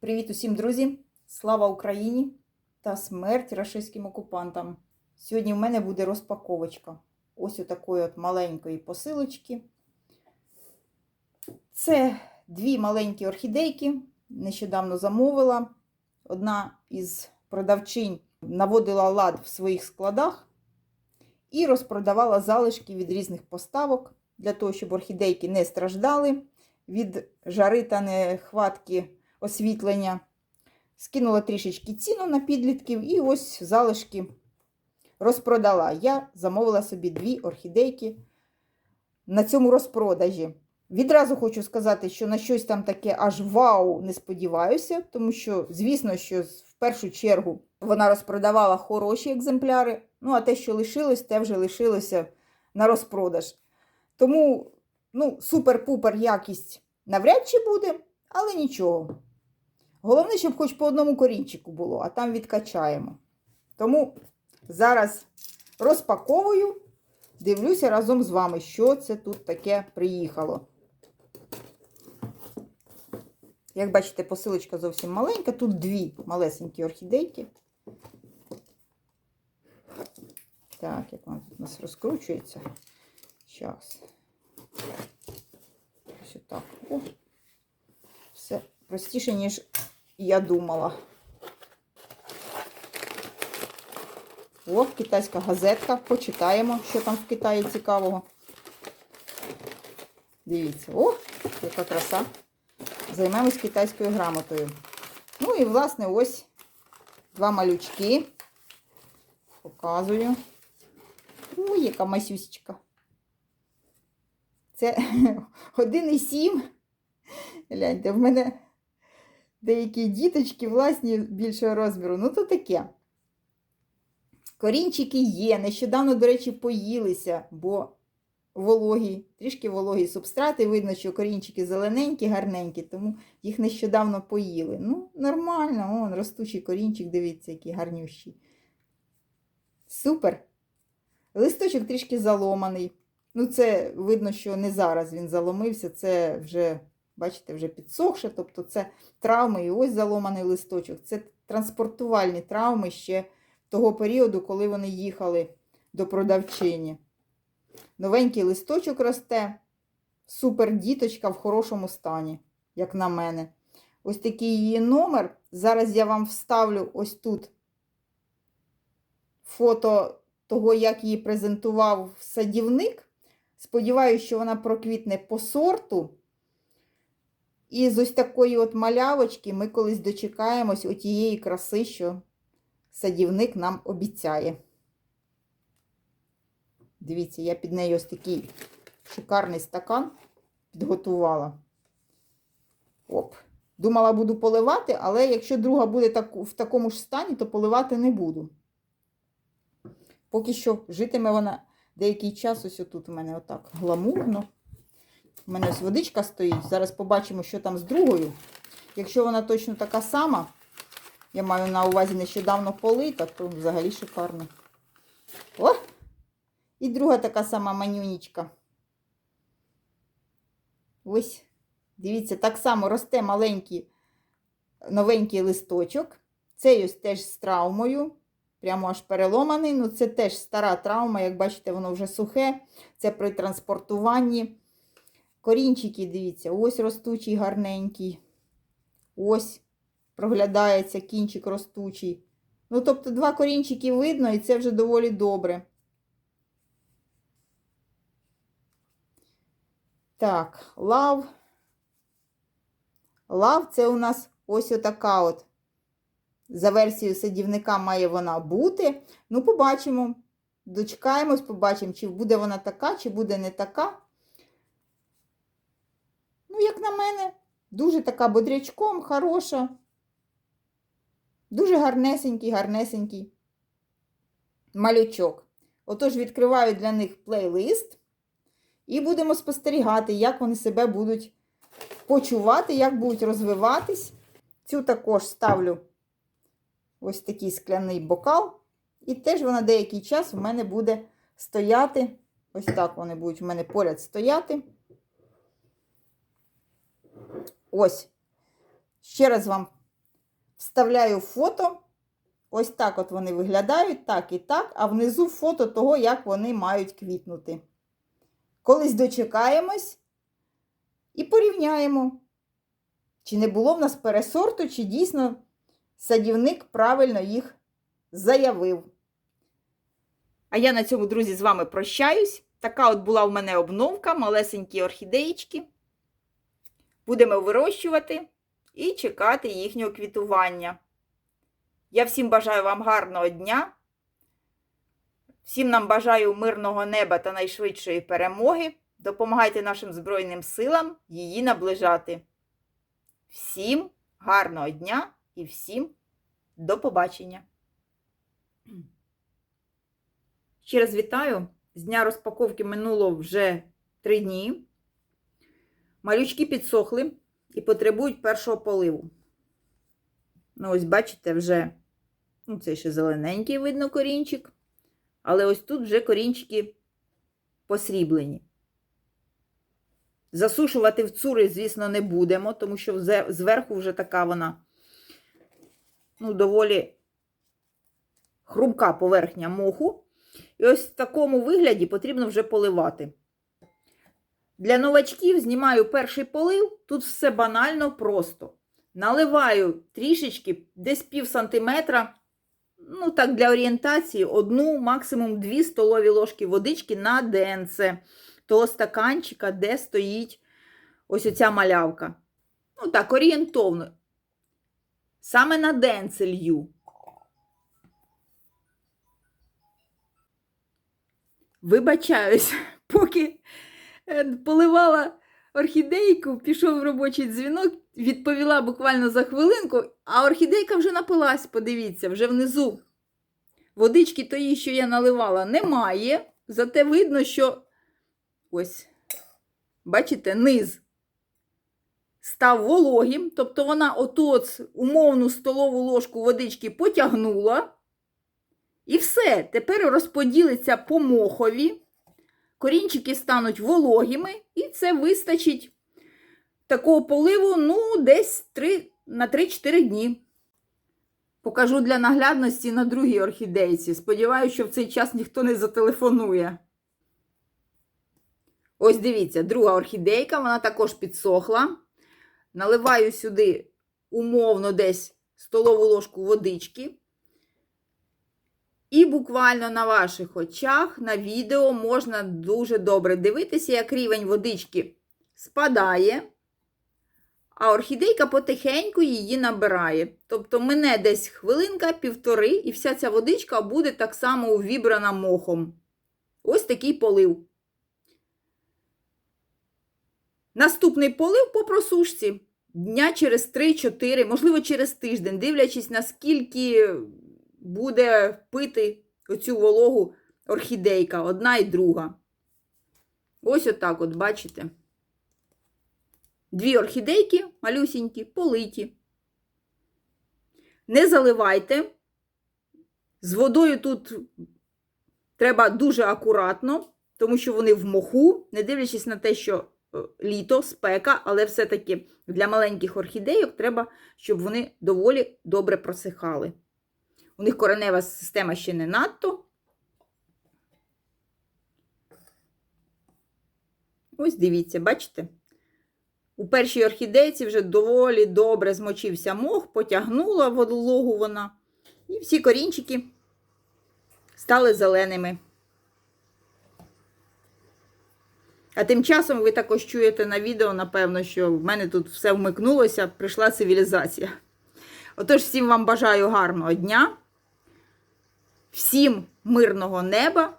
Привіт усім, друзі! Слава Україні та смерть рашистським окупантам! Сьогодні в мене буде розпаковочка ось у такої от маленької посилочки. Це дві маленькі орхідейки. Нещодавно замовила. Одна із продавчинь наводила лад в своїх складах і розпродавала залишки від різних поставок для того, щоб орхідейки не страждали від жари та нехватки освітлення. Скинула трішечки ціну на підлітків і ось залишки розпродала. Я замовила собі дві орхідейки на цьому розпродажі. Відразу хочу сказати, що на щось там таке аж вау не сподіваюся, тому що, звісно, що першу чергу вона розпродавала хороші екземпляри. Ну, а те, що лишилось, те вже лишилося на розпродаж. Тому, ну, супер-пупер якість навряд чи буде, але нічого. Головне, щоб хоч по одному корінчику було, а там відкачаємо. Тому зараз розпаковую, дивлюся разом з вами, що це тут таке приїхало. Як бачите, посилочка зовсім маленька. Тут дві малесенькі орхідейки. Так, як вона тут у нас розкручується. Зараз. Ось отак. О, все простіше, ніж я думала. О, китайська газетка. Почитаємо, що там в Китаї цікавого. Дивіться, о, яка краса. Займемось китайською грамотою. Ну і, власне, ось два малючки. Показую. Ой, яка масюсечка. Це 1,7. Гляньте, в мене деякі діточки власні більшого розміру. Ну, то таке. Корінчики є. Нещодавно, до речі, поїлися, бо вологі, трішки вологі субстрати. Видно, що корінчики зелененькі, гарненькі, тому їх нещодавно поїли. Ну, нормально, он ростучий корінчик, дивіться, який гарнющий. Супер. Листочок трішки заломаний. Ну, це видно, що не зараз він заломився, це вже, бачите, вже підсохше, тобто це травми і ось заломаний листочок. Це транспортувальні травми ще того періоду, коли вони їхали до продавчині. Новенький листочок росте, супер діточка в хорошому стані, як на мене. Ось такий її номер. Зараз я вам вставлю ось тут фото того, як її презентував садівник. Сподіваюся, що вона проквітне по сорту. І з ось такої от малявочки ми колись дочекаємось отієї краси, що садівник нам обіцяє. Дивіться, я під нею ось такий шикарний стакан підготувала. Оп. Думала, буду поливати, але якщо друга буде так, в такому ж стані, то поливати не буду. Поки що житиме вона деякий час, ось тут у мене отак гламурно. У мене ось водичка стоїть. Зараз побачимо, що там з другою. Якщо вона точно така сама, я маю на увазі нещодавно полита, то взагалі шикарно. О! І друга така сама манюнічка. Ось, дивіться, так само росте маленький новенький листочок. Цей ось теж з травмою. Прямо аж переломаний. Ну, це теж стара травма, як бачите, воно вже сухе. Це при транспортуванні. Корінчики, дивіться, ось ростучий, гарненький. Ось проглядається кінчик ростучий. Ну, тобто, два корінчики видно, і це вже доволі добре. Так, лав. Лав це у нас ось отака от. За версією садівника має вона бути. Ну, побачимо. Дочекаємось, побачимо, чи буде вона така, чи буде не така. Ну, як на мене, дуже така бодрячком, хороша. Дуже гарнесенький, гарнесенький малючок. Отож, відкриваю для них плейлист. І будемо спостерігати, як вони себе будуть почувати, як будуть розвиватись. Цю також ставлю ось такий скляний бокал. І теж вона деякий час в мене буде стояти Ось так вони будуть в мене поряд стояти. Ось. Ще раз вам вставляю фото. Ось так от вони виглядають, так і так, а внизу фото того, як вони мають квітнути. Колись дочекаємось і порівняємо, чи не було в нас пересорту, чи дійсно садівник правильно їх заявив. А я на цьому, друзі, з вами прощаюсь. Така от була в мене обновка, малесенькі орхідеєчки. Будемо вирощувати і чекати їхнього квітування. Я всім бажаю вам гарного дня. Всім нам бажаю мирного неба та найшвидшої перемоги. Допомагайте нашим Збройним силам її наближати. Всім гарного дня і всім до побачення! Ще раз вітаю. З дня розпаковки минуло вже три дні. Малючки підсохли і потребують першого поливу. Ну, ось, бачите, вже ну, це ще зелененький видно корінчик. Але ось тут вже корінчики посріблені. Засушувати в цури, звісно, не будемо, тому що зверху вже така вона, ну, доволі хрумка поверхня моху. І ось в такому вигляді потрібно вже поливати. Для новачків знімаю перший полив. Тут все банально просто. Наливаю трішечки, десь пів сантиметра, ну так, для орієнтації, одну, максимум дві столові ложки водички на денце того стаканчика, де стоїть ось оця малявка. Ну так, орієнтовно. Саме на денце лью. Вибачаюсь, поки е, поливала орхідейку, пішов робочий дзвінок, відповіла буквально за хвилинку, а орхідейка вже напилась, подивіться, вже внизу. Водички тої, що я наливала, немає. Зате видно, що ось, бачите, низ став вологим, тобто вона оту умовну столову ложку водички потягнула. І все, тепер розподілиться по мохові, корінчики стануть вологими, і це вистачить такого поливу ну, десь 3, на 3-4 дні. Покажу для наглядності на другій орхідейці. Сподіваюся, що в цей час ніхто не зателефонує. Ось дивіться, друга орхідейка, вона також підсохла. Наливаю сюди умовно десь столову ложку водички. І буквально на ваших очах на відео можна дуже добре дивитися, як рівень водички спадає, а орхідейка потихеньку її набирає. Тобто мене десь хвилинка, півтори, і вся ця водичка буде так само увібрана мохом. Ось такий полив. Наступний полив по просушці дня через 3-4, можливо, через тиждень, дивлячись, наскільки буде пити оцю вологу орхідейка, одна і друга. Ось отак, от, бачите. Дві орхідейки, малюсінькі, политі. Не заливайте. З водою тут треба дуже акуратно, тому що вони в моху, не дивлячись на те, що е, літо, спека, але все-таки для маленьких орхідейок треба, щоб вони доволі добре просихали. У них коренева система ще не надто. Ось дивіться, бачите? У першій орхідейці вже доволі добре змочився мох, потягнула вологу вона, і всі корінчики стали зеленими. А тим часом ви також чуєте на відео, напевно, що в мене тут все вмикнулося, прийшла цивілізація. Отож, всім вам бажаю гарного дня. Всім мирного неба.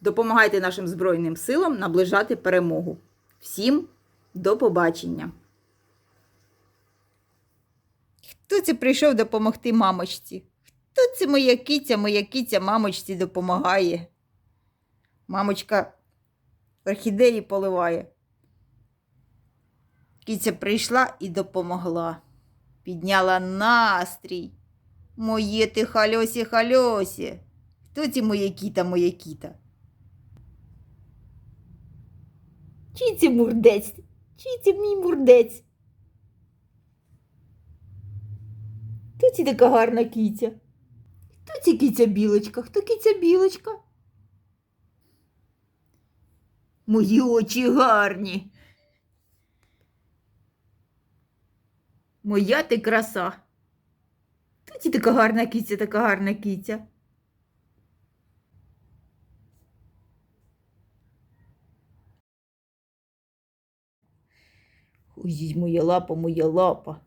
Допомагайте нашим Збройним силам наближати перемогу. Всім до побачення. Хто це прийшов допомогти мамочці? Хто це моя киця, моя киця мамочці допомагає? Мамочка орхідеї поливає. Киця прийшла і допомогла. Підняла настрій. Моє ти хальосі хальосі. Хто ці моє кіта, моє кіта? Чий мурдець? Чий це мій мурдець? Хто це така гарна киця? Хто це киця білочка? Хто киця білочка? Мої очі гарні. Моя ти краса. Це така гарна киця, така гарна киця? Ой, моя лапа, моя лапа.